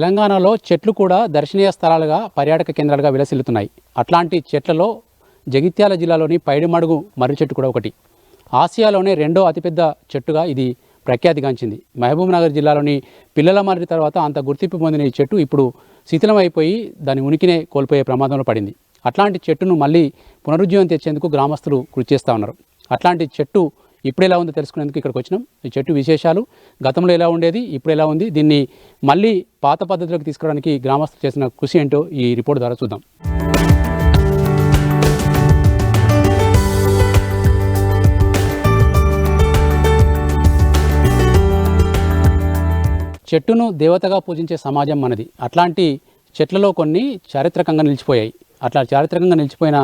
తెలంగాణలో చెట్లు కూడా దర్శనీయ స్థలాలుగా పర్యాటక కేంద్రాలుగా విలసిల్లుతున్నాయి. అట్లాంటి చెట్లలో జగిత్యాల జిల్లాలోని పైడిమడుగు మర్రి చెట్టు కూడా ఒకటి. ఆసియాలోనే రెండో అతిపెద్ద చెట్టుగా ఇది ప్రఖ్యాతిగాంచింది. మహబూబ్నగర్ జిల్లాలోని పిల్లల మర్రి తర్వాత అంత గుర్తింపు పొందిన ఈ చెట్టు ఇప్పుడు శిథిలమైపోయి దాని ఉనికినే కోల్పోయే ప్రమాదంలో పడింది. అట్లాంటి చెట్టును మళ్ళీ పునరుజ్జీవం తెచ్చేందుకు గ్రామస్తులు కృషి చేస్తూ ఉన్నారు. అట్లాంటి చెట్టు ఇప్పుడు ఎలా ఉందో తెలుసుకునేందుకు ఇక్కడికి వచ్చినాం. ఈ చెట్టు విశేషాలు గతంలో ఎలా ఉండేది ఇప్పుడు ఎలా ఉంది దీన్ని మళ్ళీ పాత పద్ధతిలోకి తీసుకురావడానికి గ్రామస్తులు చేసిన కృషి ఏంటో ఈ రిపోర్ట్ ద్వారా చూద్దాం. చెట్టును దేవతగా పూజించే సమాజం మనది. అట్లాంటి చెట్లలో కొన్ని చారిత్రకంగా నిలిచిపోయాయి. అట్లా చారిత్రకంగా నిలిచిపోయిన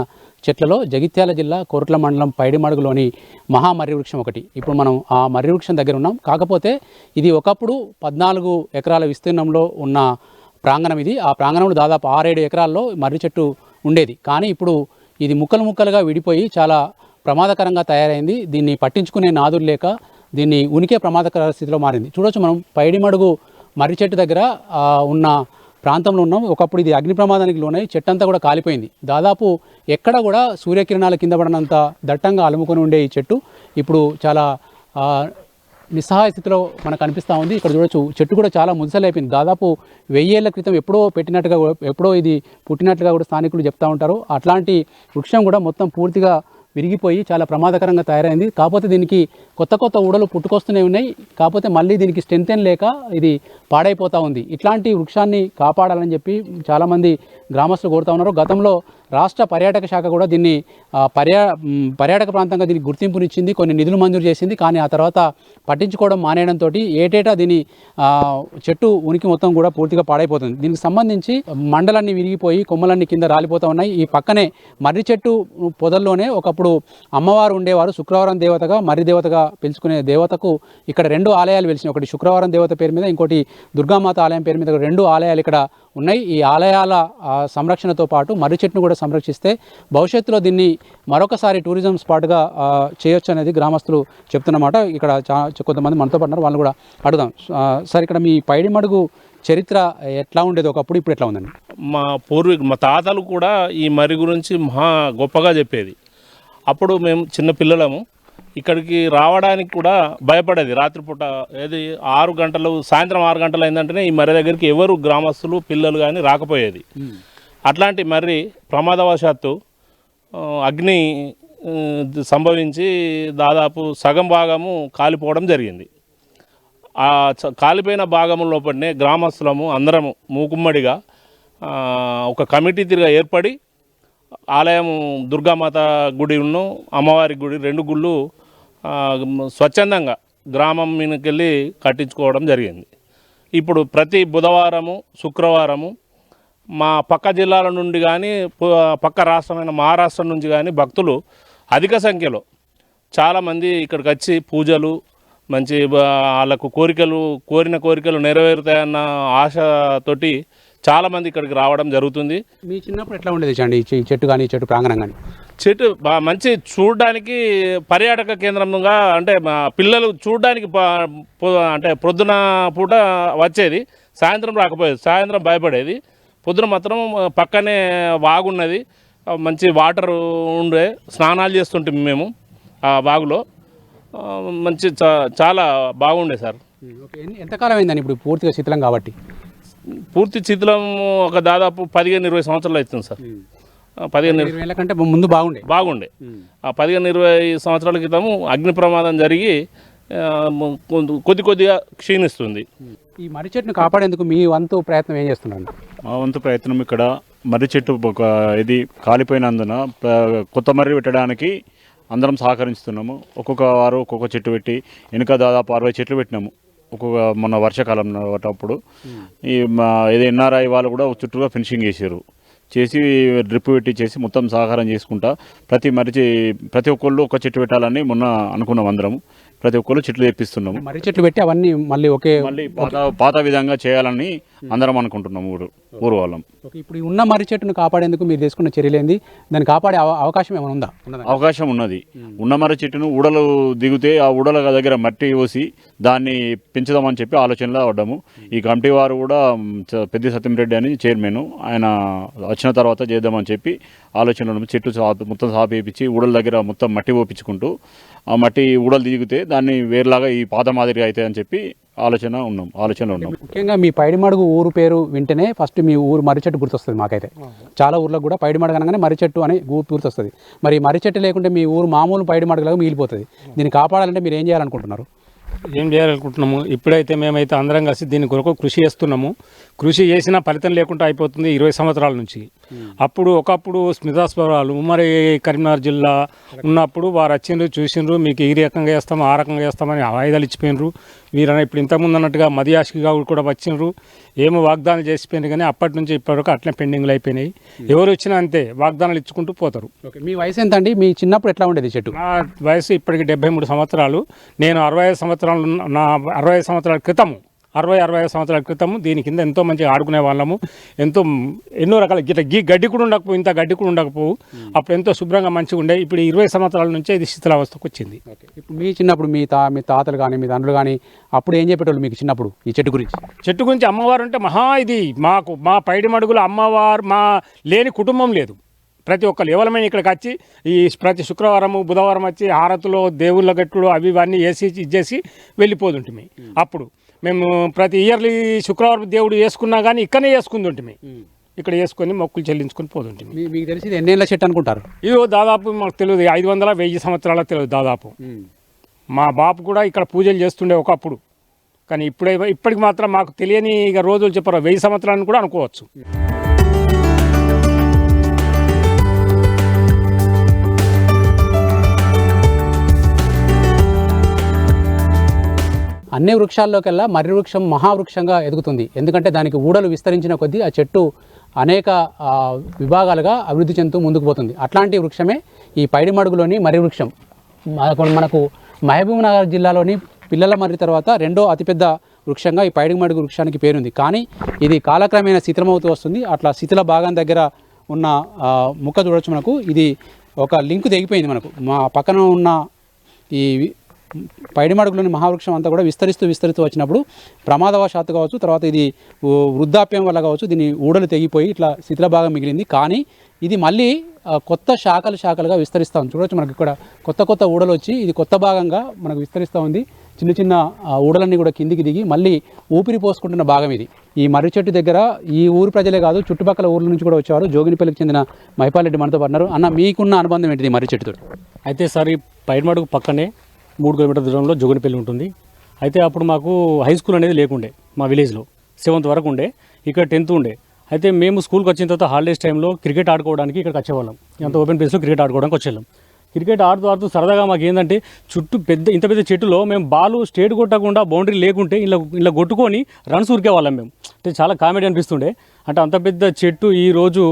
చెట్లలో జగిత్యాల జిల్లా కోరుట్ల మండలం పైడిమడుగులోని మహామర్రి వృక్షం ఒకటి. ఇప్పుడు మనం ఆ మర్రి వృక్షం దగ్గర ఉన్నాం. కాకపోతే ఇది ఒకప్పుడు పద్నాలుగు ఎకరాల విస్తీర్ణంలో ఉన్న ప్రాంగణం ఇది. ఆ ప్రాంగణంలో దాదాపు ఆరేడు ఎకరాల్లో మర్రి చెట్టు ఉండేది. కానీ ఇప్పుడు ఇది ముక్కలు ముక్కలుగా విడిపోయి చాలా ప్రమాదకరంగా తయారైంది. దీన్ని పట్టించుకునే నాదులు లేక దీన్ని ఉనికే ప్రమాదకర స్థితిలో మారింది. చూడొచ్చు మనం పైడిమడుగు మర్రి చెట్టు దగ్గర ఉన్న ప్రాంతంలో ఉన్నాం. ఒకప్పుడు ఇది అగ్ని ప్రమాదానికి లోనై చెట్టు అంతా కూడా కాలిపోయింది. దాదాపు ఎక్కడ కూడా సూర్యకిరణాల కింద పడినంత దట్టంగా అలుముకొని ఉండే ఈ చెట్టు ఇప్పుడు చాలా నిస్సహాయ స్థితిలో మనకు అనిపిస్తూ ఉంది. ఇక్కడ చూడొచ్చు చెట్టు కూడా చాలా ముసలైపోయింది దాదాపు వెయ్యేళ్ళ క్రితం ఎప్పుడో పెట్టినట్టుగా ఎప్పుడో ఇది పుట్టినట్టుగా కూడా స్థానికులు చెప్తూ ఉంటారు. అట్లాంటి వృక్షం కూడా మొత్తం పూర్తిగా విరిగిపోయి చాలా ప్రమాదకరంగా తయారైంది. కాకపోతే దీనికి కొత్త కొత్త ఊడలు పుట్టుకొస్తూనే ఉన్నాయి. కాకపోతే మళ్ళీ దీనికి స్ట్రెంతెన్ లేక ఇది పాడైపోతూ ఉంది. ఇట్లాంటి వృక్షాన్ని కాపాడాలని చెప్పి చాలామంది గ్రామస్తులు కోరుతా ఉన్నారు. గతంలో రాష్ట్ర పర్యాటక శాఖ కూడా దీన్ని పర్యా పర్యాటక ప్రాంతంగా దీనికి గుర్తింపునిచ్చింది కొన్ని నిధులు మంజూరు చేసింది. కానీ ఆ తర్వాత పట్టించుకోవడం మానేయడంతో ఏటేటా దీని చెట్టు ఉనికి మొత్తం కూడా పూర్తిగా పాడైపోతుంది. దీనికి సంబంధించి మండలన్నీ విరిగిపోయి కొమ్మలన్నీ కింద రాలిపోతూ ఉన్నాయి. ఈ పక్కనే మర్రి చెట్టు పొదల్లోనే ఒకప్పుడు అమ్మవారు ఉండేవారు. శుక్రవారం దేవతగా మర్రి దేవతగా పిలుచుకునే దేవతకు ఇక్కడ రెండు ఆలయాలు వెలిసినాయి. ఒకటి శుక్రవారం దేవత పేరు మీద ఇంకోటి దుర్గామాత ఆలయం పేరు మీద రెండు ఆలయాలు ఇక్కడ ఉన్నాయి. ఈ ఆలయాల సంరక్షణతో పాటు మర్రి చెట్టును కూడా సంరక్షిస్తే భవిష్యత్తులో దీన్ని మరొకసారి టూరిజం స్పాట్గా చేయొచ్చు అనేది గ్రామస్తులు చెప్తున్నమాట. ఇక్కడ చా కొంతమంది మనతో పడినారు వాళ్ళు కూడా అడుగుదాం. సార్ ఇక్కడ మీ పైడిమడుగు చరిత్ర ఎట్లా ఉండేది? ఒకప్పుడు ఇప్పుడు ఎట్లా ఉందండి? మా పూర్వీకులు మా తాతలు కూడా ఈ మర్రి గురించి మహా గొప్పగా చెప్పేది. అప్పుడు మేము చిన్న పిల్లలము. ఇక్కడికి రావడానికి కూడా భయపడేది. రాత్రిపూట ఏది ఆరు గంటలు సాయంత్రం ఆరు గంటలు అయిందంటేనే ఈ మర్రి దగ్గరికి ఎవరు గ్రామస్తులు పిల్లలు కానీ రాకపోయేది. అట్లాంటి మర్రి ప్రమాదవశాత్తు అగ్ని సంభవించి దాదాపు సగం భాగము కాలిపోవడం జరిగింది. ఆ కాలిపోయిన భాగం లోపలనే గ్రామస్తులము అందరము మూకుమ్మడిగా ఒక కమిటీ తిరిగా ఏర్పడి ఆలయం దుర్గామాత గుడి అమ్మవారి గుడి రెండు గుళ్ళు స్వచ్ఛందంగా గ్రామం మీదకెళ్ళి కట్టించుకోవడం జరిగింది. ఇప్పుడు ప్రతి బుధవారము శుక్రవారము మా పక్క జిల్లాల నుండి కానీ పక్క రాష్ట్రమైన మహారాష్ట్ర నుంచి కానీ భక్తులు అధిక సంఖ్యలో చాలామంది ఇక్కడికి వచ్చి పూజలు మంచి వాళ్ళకు కోరికలు కోరిన కోరికలు నెరవేరుతాయన్న ఆశతోటి చాలామంది ఇక్కడికి రావడం జరుగుతుంది. మీ చిన్నప్పుడు ఎట్లా ఉండేది చండి? చెట్టు కానీ ఈ చెట్టు ప్రాంగణం కానీ? చెట్టు మంచి చూడడానికి పర్యాటక కేంద్రంగా అంటే మా పిల్లలు చూడడానికి అంటే పొద్దున పూట వచ్చేది. సాయంత్రం రాకపోయేది సాయంత్రం భయపడేది. పొద్దున మాత్రం పక్కనే వాగున్నది. మంచి వాటర్ ఉండే స్నానాలు చేస్తుంటాం మేము ఆ వాగులో. మంచి చాలా బాగుండే సార్. ఎంతకాలం అయిందని ఇప్పుడు పూర్తిగా శిథిలం కాబట్టి? పూర్తి శిథిలం ఒక దాదాపు పదిహేను ఇరవై సంవత్సరాలు అవుతుంది సార్. పదిహేను ఇరవై కంటే ముందు బాగుండే. బాగుండే. ఆ పదిహేను ఇరవై సంవత్సరాల క్రితము అగ్ని ప్రమాదం జరిగి కొద్ది- కొద్ది కొద్దిగా క్షీణిస్తుంది. ఈ మర్రి చెట్టును కాపాడేందుకు మీ వంతు ప్రయత్నం ఏం చేస్తున్నారు? మా వంతు ప్రయత్నం ఇక్కడ మర్రి చెట్టు ఒక ఇది కాలిపోయినందున కొత్త మర్రి పెట్టడానికి అందరం సహకరిస్తున్నాము. ఒక్కొక్క వారు ఒక్కొక్క చెట్టు పెట్టి వెనుక దాదాపు అరవై చెట్లు పెట్టినాము. ఒక్కొక్క మొన్న వర్షాకాలం అప్పుడు ఈ మా ఇది ఎన్ఆర్ఐ వాళ్ళు కూడా చుట్టూగా ఫినిషింగ్ చేశారు. చేసి డ్రిప్ పెట్టి చేసి మొత్తం సహకారం చేసుకుంటా ప్రతి మరిచి ప్రతి ఒక్కళ్ళు ఒక చెట్టు పెట్టాలని మొన్న అనుకున్నాం అందరం ప్రతి ఒక్కరు చెట్లు తెప్పిస్తున్నాము మర్రి చెట్లు పెట్టి అవన్నీ మళ్ళీ ఒకే మళ్ళీ పాత పాత విధంగా చేయాలని అందరం అనుకుంటున్నాము ఊరు ఊరు వాళ్ళం ఓకే, ఇప్పుడు ఈ ఉన్న మర్రి చెట్టును కాపాడేందుకు మీరు తీసుకున్న చర్యలేంది? దాన్ని కాపాడే అవ- అవకాశం ఏమైనా ఉందా? ఉన్నదా? అవకాశం ఉన్నది. ఉన్నమర్రి చెట్టును ఊడలు దిగితే ఆ ఊడల దగ్గర మట్టి పోసి దాన్ని పెంచుదామని చెప్పి ఆలోచనలో పడ్డాము. ఈ కమిటీ వారు కూడా మ్, చ- పెద్ది సత్యంరెడ్డి అని చైర్మన్ ఆయన వచ్చిన తర్వాత చేద్దామని చెప్పి ఆలోచనలో ఉన్నాము. చెట్టు సా- మొత్తం సాపు వేయించి ఊడల దగ్గర మొత్తం మట్టి పోపించుకుంటూ ఆ మట్టి ఊడలు దిగితే దాన్ని వేరులాగా ఈ పాత మాదిరిగా అవుతాయి అని చెప్పి ఆలోచన ఉన్నాం ఆలోచనలో ఉన్నాం. ముఖ్యంగా మీ పైడిమడుగు ఊరు పేరు వింటేనే ఫస్ట్ మీ ఊరు మర్రి చెట్టు గుర్తొస్తుంది మాకైతే. చాలా ఊర్లకు కూడా పైడిమడుగు అనగానే మర్రి చెట్టు అని ఊరు గుర్తొస్తుంది. మరి మర్రిచెట్టు లేకుంటే మీ ఊరు మామూలు పైడిమడుగులాగా మిగిలిపోతుంది. దీన్ని కాపాడాలంటే మీరు ఏం చేయాలనుకుంటున్నారు? ఏం చేయాలనుకుంటున్నాము? ఇప్పుడైతే మేమైతే అందరం కలిసి దీని కొరకు కృషి చేస్తున్నాము. కృషి చేసినా ఫలితం లేకుండా అయిపోతుంది ఇరవై సంవత్సరాల నుంచి. అప్పుడు ఒకప్పుడు స్మితాస్వరాలు ఉమ్మడి కరీంనగర్ జిల్లా ఉన్నప్పుడు వారు వచ్చిండ్రు చూసిండ్రు మీకు ఈ రకంగా చేస్తాం ఆ రకంగా చేస్తామని ఆయుధాలు ఇచ్చిపోయినరు వీరన్న ఇప్పుడు ఇంతకుముందు అన్నట్టుగా మదియాష్కి కూడా వచ్చిండ్రు. ఏమో వాగ్దానాలు చేసిపోయినారు కానీ అప్పటి నుంచి ఇప్పటివరకు అట్లే పెండింగ్లు అయిపోయినాయి. ఎవరు వచ్చినా అంతే వాగ్దానాలు ఇచ్చుకుంటూ పోతారు. ఓకే మీ వయసు ఎంత అండి మీ చిన్నప్పుడు ఎట్లా ఉండేది చెట్టు? నా వయసు ఇప్పటికి డెబ్బై మూడు సంవత్సరాలు. నేను అరవై ఐదు సంవత్సరాలు నా అరవై ఐదు సంవత్సరాల క్రితము అరవై అరవై ఐదు సంవత్సరాల క్రితము దీని కింద ఎంతో మంచిగా ఆడుకునే వాళ్ళము. ఎంతో ఎన్నో రకాల గిట్ల గీ గడ్డి కూడా ఉండకపోవు ఇంత గడ్డి కూడా ఉండకపోవు. అప్పుడు ఎంతో శుభ్రంగా మంచిగా ఉండే ఇప్పుడు ఇరవై సంవత్సరాల నుంచే ఇది శిథిలావస్థకు వచ్చింది. ఇప్పుడు మీ చిన్నప్పుడు మీ తా మీ తాతలు కానీ మీ తండ్రులు కానీ అప్పుడు ఏం చెప్పేటోళ్ళు మీకు చిన్నప్పుడు ఈ చెట్టు గురించి? చెట్టు గురించి అమ్మవారు అంటే మహా ఇది. మాకు మా పైడి మడుగుల అమ్మవారు మా లేని కుటుంబం లేదు. ప్రతి ఒక్కరు ఎవరమైనా ఇక్కడికి వచ్చి ఈ ప్రతి శుక్రవారము బుధవారం వచ్చి హారతులు దేవుళ్ళ గట్టుడు అవి ఇవన్నీ వేసి ఇచ్చేసి వెళ్ళిపోతుంటిమి. అప్పుడు మేము ప్రతి ఇయర్లీ శుక్రవారం దేవుడు వేసుకున్నా కానీ ఇక్కడనే వేసుకుంటుంటిమి ఇక్కడ వేసుకొని మొక్కులు చెల్లించుకొని పోతుంటిమి. మీ మీకు తెలిసి ఎన్నేళ్ళ చెట్టు అనుకుంటారు? ఇది దాదాపు మాకు తెలియదు ఐదు వందల వెయ్యి సంవత్సరాల తెలియదు దాదాపు. మా బాపు కూడా ఇక్కడ పూజలు చేస్తుండే ఒకప్పుడు. కానీ ఇప్పుడే ఇప్పటికి మాత్రం మాకు తెలియని ఇక రోజులు చెప్పరు వెయ్యి సంవత్సరాలను కూడా అనుకోవచ్చు. అన్ని వృక్షాల్లోకెల్లా మర్రి వృక్షం మహావృక్షంగా ఎదుగుతుంది. ఎందుకంటే దానికి ఊడలు విస్తరించిన కొద్దీ ఆ చెట్టు అనేక విభాగాలుగా అభివృద్ధి చెందుతూ ముందుకు పోతుంది. అట్లాంటి వృక్షమే ఈ పైడిమడుగులోని మర్రి వృక్షం. మనకు మహబూబ్నగర్ మహబూబ్ నగర్ జిల్లాలోని పిల్లల మర్రి తర్వాత రెండో అతిపెద్ద వృక్షంగా ఈ పైడిమడుగు వృక్షానికి పేరుంది. కానీ ఇది కాలక్రమేణా శిథిలమవుతూ వస్తుంది. అట్లా శిథిల భాగం దగ్గర ఉన్న ముక్క చూడొచ్చు మనకు. ఇది ఒక లింక్ తెగిపోయింది మనకు. మా పక్కన ఉన్న ఈ పైడిమడుగులోని మహావృక్షం అంతా కూడా విస్తరిస్తూ విస్తరిస్తూ వచ్చినప్పుడు ప్రమాదవశాత్తు కావచ్చు తర్వాత ఇది వృద్ధాప్యం వల్ల కావచ్చు దీని ఊడలు తెగిపోయి ఇట్లా శిథిల భాగం మిగిలింది. కానీ ఇది మళ్ళీ కొత్త శాఖలు శాఖలుగా విస్తరిస్తూ ఉంది. చూడొచ్చు మనకి ఇక్కడ కొత్త కొత్త ఊడలు వచ్చి ఇది కొత్త భాగంగా మనకు విస్తరిస్తూ ఉంది. చిన్న చిన్న ఊడలన్నీ కూడా కిందికి దిగి మళ్ళీ ఊపిరి పోసుకుంటున్న భాగం ఇది. ఈ మర్రి చెట్టు దగ్గర ఈ ఊరు ప్రజలే కాదు చుట్టుపక్కల ఊర్ల నుంచి కూడా వచ్చేవారు. జోగినిపల్లికి చెందిన మైపాలరెడ్డి మనతో పడినారు అన్న మీకున్న అనుబంధం ఏంటిది మర్రి చెట్టుతో అయితే సార్ ఈ పైడిమడుగు పక్కనే మూడు కిలోమీటర్ దూరంలో జోగినపల్లి ఉంటుంది. అయితే అప్పుడు మాకు హై స్కూల్ అనేది లేకుండే మా విలేజ్లో సెవెంత్ వరకు ఉండే ఇక్కడ టెన్త్ ఉండే. అయితే మేము స్కూల్కి వచ్చిన తర్వాత హాలిడేస్ టైంలో క్రికెట్ ఆడుకోవడానికి ఇక్కడికి వచ్చేవాళ్ళం. అంత ఓపెన్ ప్లేస్లో క్రికెట్ ఆడుకోవడానికి వచ్చేళ్ళం క్రికెట్ ఆడుతూ ఆడుతూ సరదాగా మాకు ఏంటంటే చుట్టూ పెద్ద ఇంత పెద్ద చెట్టులో మేము బాలు స్టేట్ కొట్టకుండా బౌండరీ లేకుంటే ఇలా ఇలా కొట్టుకొని రన్స్ ఉరికేవాళ్ళం మేము. అంటే చాలా కామెడీ అనిపిస్తుండే. అంటే అంత పెద్ద చెట్టు ఈ రోజు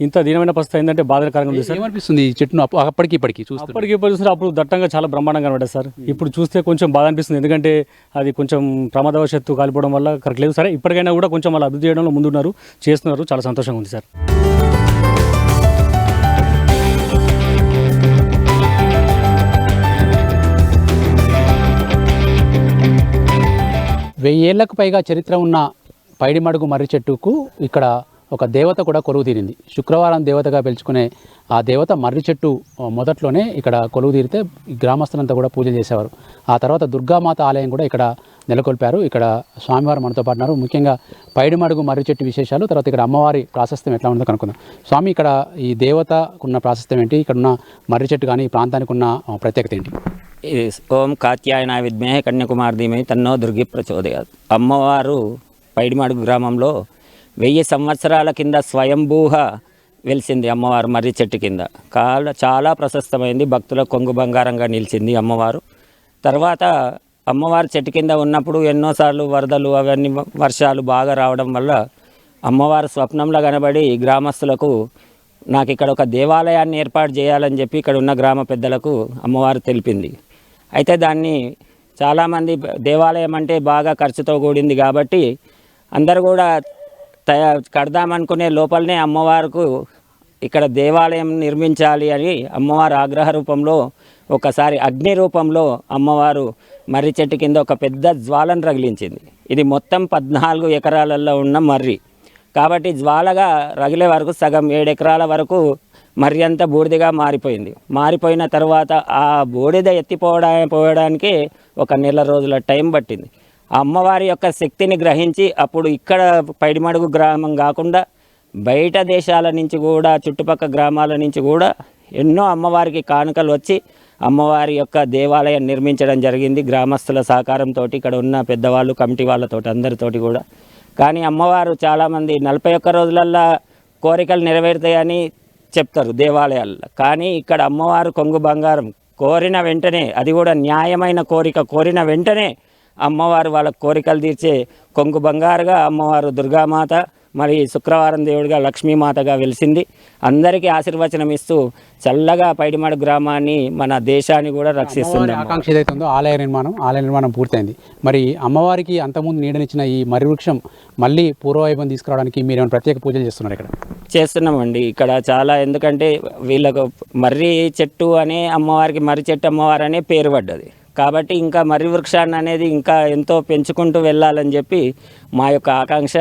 ఇంత దీనమైన పరిస్థితి అయిందంటే బాధాకరంగా ఉంది సార్. ఏమనిపిస్తుంది ఈ చెట్టును అప్పు- అప్పటికి ఇప్పటికి చూస్తే అప్పటికి ఇప్పుడు చూస్తే అప్పుడు దట్టంగా చాలా బ్రహ్మాండంగా కనబడ్డది సార్. ఇప్పుడు చూస్తే కొంచెం బాధ అనిపిస్తుంది ఎందుకంటే అది కొంచెం ప్రమాదవశత్తు కాలిపోవడం వల్ల కరెక్ట్ లేదు సరే. ఇప్పటికైనా కూడా కొంచెం వాళ్ళు అభివృద్ధి చేయడంలో ముందున్నారు. చేస్తున్నారు. చాలా సంతోషంగా ఉంది సార్. వెయ్యేళ్ళకు పైగా చరిత్ర ఉన్న పైడిమడుగు మర్రి చెట్టుకు ఇక్కడ ఒక దేవత కూడా కొలువు తీరింది. శుక్రవారం దేవతగా పిలుచుకునే ఆ దేవత మర్రి చెట్టు మొదట్లోనే ఇక్కడ కొలువు తీరితే గ్రామస్థులంతా గ్రామస్తులంతా కూడా పూజలు చేసేవారు. ఆ తర్వాత దుర్గామాత ఆలయం కూడా ఇక్కడ నెలకొల్పారు. ఇక్కడ స్వామివారు మనతో పాటున్నారు ముఖ్యంగా పైడిమడుగు మర్రి చెట్టు విశేషాలు తర్వాత ఇక్కడ అమ్మవారి ప్రాశస్త్యం ఎట్లా ఉందో కనుక్కుందాం. స్వామి ఇక్కడ ఈ దేవతకున్న ప్రాశస్త్యం ఏంటి? ఇక్కడ ఉన్న మర్రి చెట్టు కానీ ఈ ప్రాంతానికి ఉన్న ప్రత్యేకత ఏంటి? ఓం కాత్యాయన విద్మే కన్యాకుమారి ధీమే తన్నో దుర్గి ప్రచోదయాత్. అమ్మవారు పైడిమాడుగు గ్రామంలో వెయ్యి సంవత్సరాల కింద స్వయంభూహ వెలిసింది అమ్మవారు మర్రి చెట్టు కింద. కాల చాలా ప్రశస్తమైంది భక్తుల కొంగు బంగారంగా నిలిచింది అమ్మవారు. తర్వాత అమ్మవారు చెట్టు కింద ఉన్నప్పుడు ఎన్నోసార్లు వరదలు అవన్నీ వర్షాలు బాగా రావడం వల్ల అమ్మవారు స్వప్నంలో కనబడి గ్రామస్తులకు నాకు ఇక్కడ ఒక దేవాలయాన్ని ఏర్పాటు చేయాలని చెప్పి ఇక్కడ ఉన్న గ్రామ పెద్దలకు అమ్మవారు తెలిపింది. అయితే దాన్ని చాలామంది దేవాలయం అంటే బాగా ఖర్చుతో కూడింది కాబట్టి అందరు కూడా కడదామనుకునే లోపలనే అమ్మవారికి ఇక్కడ దేవాలయం నిర్మించాలి అని అమ్మవారు ఆగ్రహ రూపంలో ఒకసారి అగ్ని రూపంలో అమ్మవారు మర్రి చెట్టు కింద ఒక పెద్ద జ్వాలను రగిలించింది. ఇది మొత్తం పద్నాలుగు ఎకరాలలో ఉన్న మర్రి. కాబట్టి జ్వాలగా రగిలే వరకు సగం ఏడు ఎకరాల వరకు మర్రి అంతా బూడిదగా మారిపోయింది. మారిపోయిన తర్వాత ఆ బూడిద ఎత్తిపోవడా పోవడానికి ఒక నెల రోజుల టైం పట్టింది. అమ్మవారి యొక్క శక్తిని గ్రహించి అప్పుడు ఇక్కడ పైడిమడుగు గ్రామం కాకుండా బయట దేశాల నుంచి కూడా చుట్టుపక్కల గ్రామాల నుంచి కూడా ఎన్నో అమ్మవారికి కానుకలు వచ్చి అమ్మవారి యొక్క దేవాలయం నిర్మించడం జరిగింది. గ్రామస్తుల సహకారంతో ఇక్కడ ఉన్న పెద్దవాళ్ళు కమిటీ వాళ్ళతోటి అందరితోటి కూడా. కానీ అమ్మవారు చాలామంది నలభై ఒక్క రోజులల్లా కోరికలు నెరవేరుతాయని చెప్తారు దేవాలయాల్లో. కానీ ఇక్కడ అమ్మవారు కొంగు బంగారం కోరిన వెంటనే అది కూడా న్యాయమైన కోరిక కోరిన వెంటనే అమ్మవారు వాళ్ళ కోరికలు తీర్చే కొంగు బంగారుగా అమ్మవారు దుర్గామాత మరి శుక్రవారం దేవుడిగా లక్ష్మీమాతగా వెలిసింది. అందరికీ ఆశీర్వచనం ఇస్తూ చల్లగా పైడిమాడు గ్రామాన్ని మన దేశాన్ని కూడా రక్షిస్తుంది ఆకాంక్ష ఏదైతే ఉందో ఆలయ నిర్మాణం ఆలయ నిర్మాణం పూర్తయింది. మరి అమ్మవారికి అంతకుముందు నీడనిచ్చిన ఈ మర్రి వృక్షం మళ్ళీ పూర్వవైభవం తీసుకురావడానికి మీరు ఏమైనా ప్రత్యేక పూజలు చేస్తున్నారు ఇక్కడ? చేస్తున్నామండి. ఇక్కడ చాలా ఎందుకంటే వీళ్ళకు మర్రి చెట్టు అనే అమ్మవారికి మర్రి చెట్టు అమ్మవారు అనే పేరు పడ్డది. కాబట్టి ఇంకా మర్రి వృక్షాన్ని అనేది ఇంకా ఎంతో పెంచుకుంటూ వెళ్ళాలని చెప్పి మా యొక్క ఆకాంక్ష.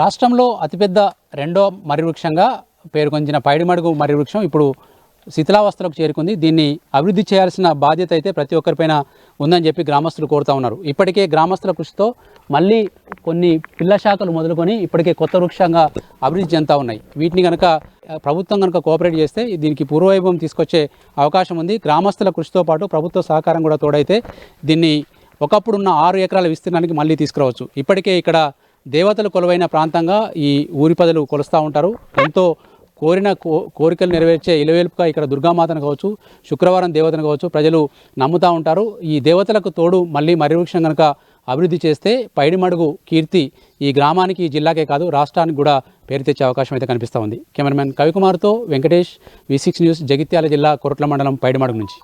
రాష్ట్రంలో అతిపెద్ద రెండో మర్రి వృక్షంగా పేరుకొంచిన పైడిమడుగు మర్రి వృక్షం ఇప్పుడు శిథిలావస్థలకు చేరుకుంది. దీన్ని అభివృద్ధి చేయాల్సిన బాధ్యత అయితే ప్రతి ఒక్కరిపైన ఉందని చెప్పి గ్రామస్తులు కోరుతా ఉన్నారు. ఇప్పటికే గ్రామస్తుల కృషితో మళ్ళీ కొన్ని పిల్ల శాఖలు మొదలుకొని ఇప్పటికే కొత్త వృక్షంగా అభివృద్ధి చెందుతా ఉన్నాయి. వీటిని కనుక ప్రభుత్వం కనుక కోఆపరేట్ చేస్తే దీనికి పూర్వవైభవం తీసుకొచ్చే అవకాశం ఉంది. గ్రామస్తుల కృషితో పాటు ప్రభుత్వ సహకారం కూడా తోడైతే దీన్ని ఒకప్పుడున్న ఆరు ఎకరాల విస్తీర్ణానికి మళ్ళీ తీసుకురావచ్చు. ఇప్పటికే ఇక్కడ దేవతలు కొలువైన ప్రాంతంగా ఈ ఊరి పదలు కొలుస్తూ ఉంటారు. ఎంతో కోరిన కో కోరికలు నెరవేర్చే ఇలవేలుపుగా ఇక్కడ దుర్గామాతను కావచ్చు శుక్రవారం దేవతను కావచ్చు ప్రజలు నమ్ముతూ ఉంటారు. ఈ దేవతలకు తోడు మళ్ళీ మరి వృక్షం కనుక అభివృద్ధి చేస్తే పైడిమడుగు కీర్తి ఈ గ్రామానికి ఈ జిల్లాకే కాదు రాష్ట్రానికి కూడా పేరు తెచ్చే అవకాశం అయితే కనిపిస్తూ ఉంది. Cameraman కవికుమార్తో Venkatesh V six news Jagtial జిల్లా కొరట్ల మండలం పైడిమడుగు నుంచి.